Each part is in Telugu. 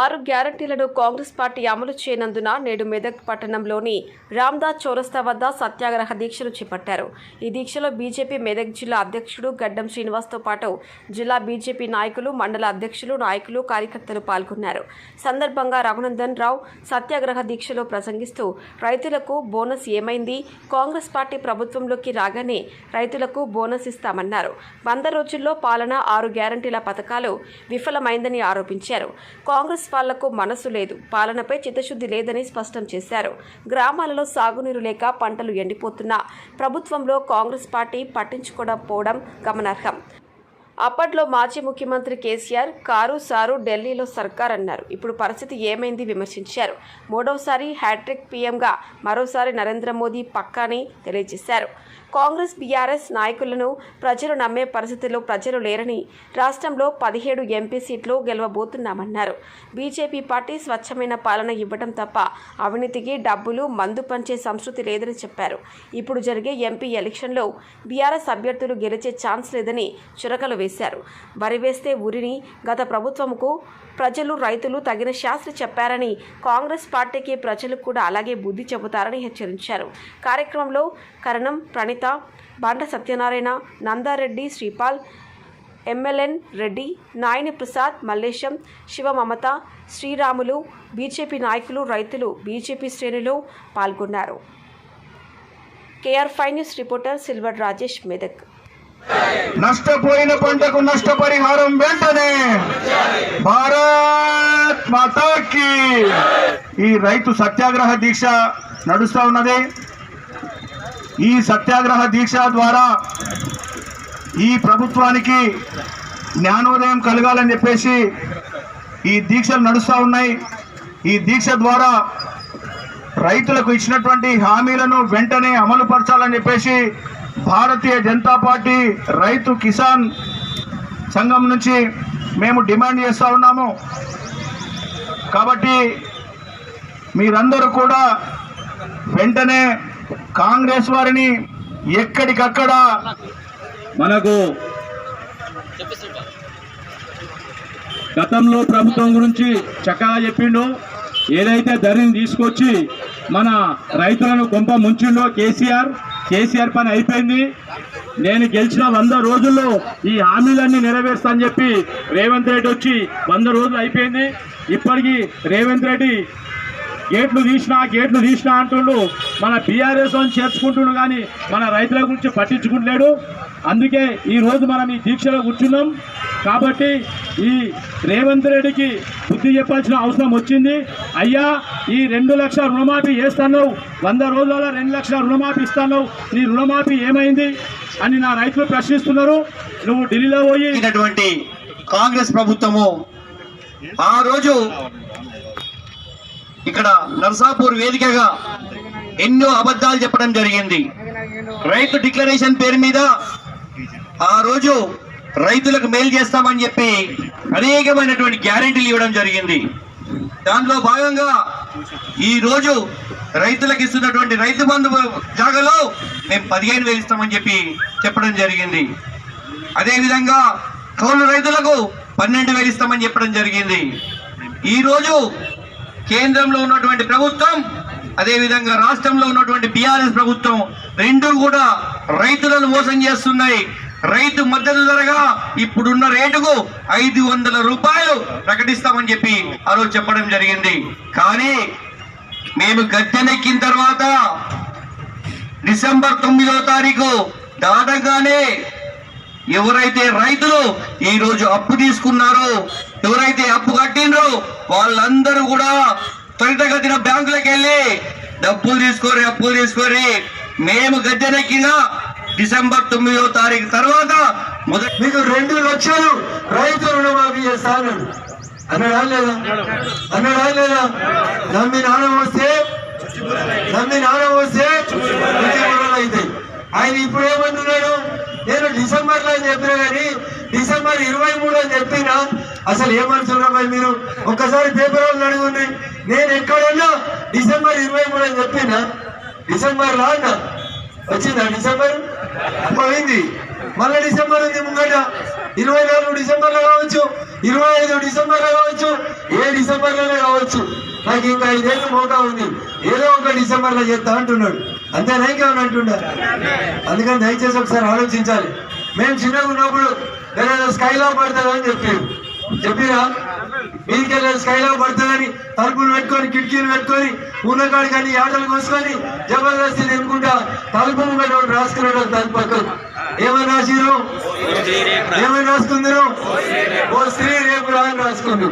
ఆరు గ్యారంటీలను కాంగ్రెస్ పార్టీ అమలు చేయనందున నేడు మెదక్ పట్టణంలోని రామ్దాస్ చౌరస్తా వద్ద సత్యాగ్రహ దీక్షలు చేపట్టారు. ఈ దీక్షలో బీజేపీ మెదక్ జిల్లా అధ్యక్షుడు గడ్డం శ్రీనివాస్తో పాటు జిల్లా బీజేపీ నాయకులు మండల అధ్యక్షులు నాయకులు కార్యకర్తలు పాల్గొన్నారు. సందర్భంగా రఘునందన్ రావు సత్యాగ్రహ దీక్షలో ప్రసంగిస్తూ రైతులకు బోనస్ ఏమైంది? కాంగ్రెస్ పార్టీ ప్రభుత్వంలోకి రాగానే రైతులకు బోనస్ ఇస్తామన్నారు. వంద రోజుల్లో పాలన ఆరు గ్యారంటీల పథకాలు విఫలమైందని ఆరోపించారు. కాంగ్రెస్ వాళ్ళకు మనసు లేదు. పాలనపై చిత్తశుద్ధి లేదని స్పష్టం చేశారు. గ్రామాలలో సాగునీరు లేక పంటలు ఎండిపోతున్నా ప్రభుత్వంలో కాంగ్రెస్ పార్టీ పట్టించుకోకపోవడం గమనార్హం. అప్పట్లో మాజీ ముఖ్యమంత్రి కేసీఆర్ కారు సారు ఢిల్లీలో సర్కార్ అన్నారు ఇప్పుడు పరిస్థితి ఏమైంది విమర్శించారు. మూడవసారి హ్యాట్రిక్ పీఎంగా మరోసారి నరేంద్ర మోదీ పక్కాని తెలియజేశారు. కాంగ్రెస్ బీఆర్ఎస్ నాయకులను ప్రజలు నమ్మే పరిస్థితిలో ప్రజలు లేరని రాష్ట్రంలో పదిహేడు ఎంపీ సీట్లు గెలవబోతున్నామన్నారు. బీజేపీ పార్టీ స్వచ్ఛమైన పాలన ఇవ్వడం తప్ప అవినీతికి డబ్బులు మందు పంచే సంస్కృతి లేదని చెప్పారు. ఇప్పుడు జరిగే ఎంపీ ఎలక్షన్లో బీఆర్ఎస్ అభ్యర్థులు గెలిచే ఛాన్స్ లేదని చురకలు వేశారు. వరి వేస్తే ఉరిని గత ప్రభుత్వంకు ప్రజలు రైతులు తగిన శాస్త్రి చెప్పారని కాంగ్రెస్ పార్టీకి ప్రజలు కూడా అలాగే బుద్ధి చెబుతారని హెచ్చరించారు. కార్యక్రమంలో కరణం ప్రణిత బండ సత్యనారాయణ నందారెడ్డి శ్రీపాల్ ఎమ్మెల్యన్ రెడ్డి నాయని ప్రసాద్ మల్లేశం శివమమత శ్రీరాములు బీజేపీ నాయకులు రైతులు బీజేపీ శ్రేణులు పాల్గొన్నారు. KR five news reporter Silver Rajesh Medak. నష్టపోయిన పంటకు నష్టపరిహారం వెంటనే భారత్ మాతాకి. ఈ రైతు సత్యాగ్రహ దీక్ష నడుస్తూ ఉన్నది. ఈ సత్యాగ్రహ దీక్ష ద్వారా ఈ ప్రభుత్వానికి జ్ఞానోదయం కలగాలని చెప్పేసి ఈ దీక్షలు నడుస్తూ ఉన్నాయి. ఈ దీక్ష ద్వారా రైతులకు ఇచ్చినటువంటి హామీలను వెంటనే అమలు పరచాలని చెప్పేసి భారతీయ జనతా పార్టీ రైతు కిసాన్ సంఘం నుంచి మేము డిమాండ్ చేస్తూ ఉన్నాము. కాబట్టి మీరందరూ కూడా వెంటనే కాంగ్రెస్ వారిని ఎక్కడికక్కడ మనకు గతంలో ప్రభుత్వం గురించి చక్కగా చెప్పిండు. ఏదైతే ధరని తీసుకొచ్చి మన రైతులను కొంప ముంచిండో కేసీఆర్ కేసీఆర్ పని అయిపోయింది. నేను గెలిచిన వంద రోజుల్లో ఈ హామీలన్నీ నెరవేర్స్తా అని చెప్పి రేవంత్ రెడ్డి వచ్చి వంద రోజులు అయిపోయింది. ఇప్పటికీ రేవంత్ రెడ్డి గేట్లు తీసినా గేట్లు తీసినా అంటుండు. మన బీఆర్ఎస్ అని చేర్చుకుంటుండు కానీ మన రైతుల గురించి పట్టించుకుంటలేడు. అందుకే ఈరోజు మనం ఈ దీక్షలో కూర్చున్నాం. కాబట్టి ఈ రేవంత్ రెడ్డికి బుద్ధి చెప్పాల్సిన అవసరం వచ్చింది. అయ్యా ఈ రెండు లక్షల రుణమాఫీ చేస్తాను వంద రోజులలో రెండు లక్షల రుణమాఫీ ఇస్తాను నీ రుణమాఫీ ఏమైంది అని నా రైతులు ప్రశ్నిస్తున్నారు. నువ్వు ఢిల్లీలో పోయి కాంగ్రెస్ ప్రభుత్వము ఆ రోజు ఇక్కడ నర్సాపూర్ వేదికగా ఎన్నో అబద్ధాలు చెప్పడం జరిగింది. రైతు డిక్లరేషన్ పేరు మీద ఆ రోజు రైతులకు మేలు చేస్తామని చెప్పి అనేకమైనటువంటి గ్యారెంటీలు ఇవ్వడం జరిగింది. దాంట్లో భాగంగా ఈ రోజు రైతులకు ఇస్తున్నటువంటి రైతు బంధు జాగాలో మేము పదిహేను వేలు ఇస్తామని చెప్పి చెప్పడం జరిగింది. అదేవిధంగా కౌలు రైతులకు పన్నెండు వేలు ఇస్తామని చెప్పడం జరిగింది. ఈరోజు కేంద్రంలో ఉన్నటువంటి ప్రభుత్వం అదేవిధంగా రాష్ట్రంలో ఉన్నటువంటి బీఆర్ఎస్ ప్రభుత్వం రెండు కూడా రైతులను మోసం చేస్తున్నాయి. రైతు మద్దతు ధరగా ఇప్పుడున్న రేటుకు ఐదు వందల రూపాయలు ప్రకటిస్తామని చెప్పి ఆ రోజు చెప్పడం జరిగింది. కానీ మేము గద్దెనెక్కిన తర్వాత డిసెంబర్ తొమ్మిదో తారీఖు దాటగానే ఎవరైతే రైతులు ఈ రోజు అప్పు తీసుకున్నారో ఎవరైతే అప్పు కట్టినరో వాళ్ళందరూ కూడా త్వరితగతిన బ్యాంకులకు వెళ్ళి డబ్బులు తీసుకొని అప్పులు తీసుకొని మేము గద్దెనెక్కినా డిసెంబర్ తొమ్మిదో తారీఖు తర్వాత మొదటి మీకు రెండు లక్షలు రైతు రుణమాఫీ చేస్తాను అన్నాడా. లేదా? అన్నాడా లేదా? నమ్మి నాణం వస్తే నమ్మి నాణం వస్తే ఉద్యమాలు అవుతాయి. ఆయన ఇప్పుడు ఏమంటున్నాడు? నేను డిసెంబర్లో అని చెప్పినా కానీ డిసెంబర్ ఇరవై మూడు అని చెప్పినా అసలు ఏమనుకున్నారు మీరు ఒక్కసారి పేపర్ వాళ్ళు అడుగుంది నేను ఎక్కడన్నా డిసెంబర్ ఇరవై మూడు అని చెప్పినా డిసెంబర్ లా అన్నా. వచ్చిందా డిసెంబర్? పోయింది మళ్ళీ డిసెంబర్ ఉంది ముంగట. ఇరవై నాలుగు డిసెంబర్లో కావచ్చు ఇరవై ఐదు డిసెంబర్లో కావచ్చు ఏ డిసెంబర్లోనే కావచ్చు. నాకు ఇంకా ఐదేళ్ళు మోకా ఉంది. ఏదో ఒక డిసెంబర్లో చేస్తా అంటున్నాడు. అంతే నైకేమని అంటుండ. అందుకని దయచేసి ఒకసారి ఆలోచించాలి. మేము చిన్నగా ఉన్నప్పుడు ఏదైనా స్కైలా పడుతుందని చెప్పారు. చెప్పిరా? మీదికెళ్ళి స్కైలో పడుతుందని తలుపులు పెట్టుకొని కిటికీలు పెట్టుకొని ఉన్నకాడి కానీ ఆటలు కోసుకొని జబర్దస్తి తినుకుంటా తలుపు ముంగట ఒకటి రాసుకున్నాడు దాని పక్కన ఏమని రాసిరు ఏమని రాసుకుందరు? ఓ స్త్రీ రేపు రాని అని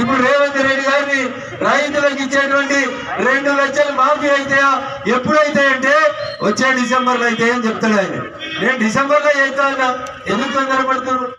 ఇప్పుడు రేవంత్ రెడ్డి గారిని రైతులకు ఇచ్చేటువంటి రెండు లక్షలు మాఫీ అయితాయా? ఎప్పుడైతే అంటే వచ్చే డిసెంబర్లో అయితే అని చెప్తాడు ఆయన. నేను డిసెంబర్లో చేస్తా అన్నా. ఎందుకు తొందరపడుతున్నాను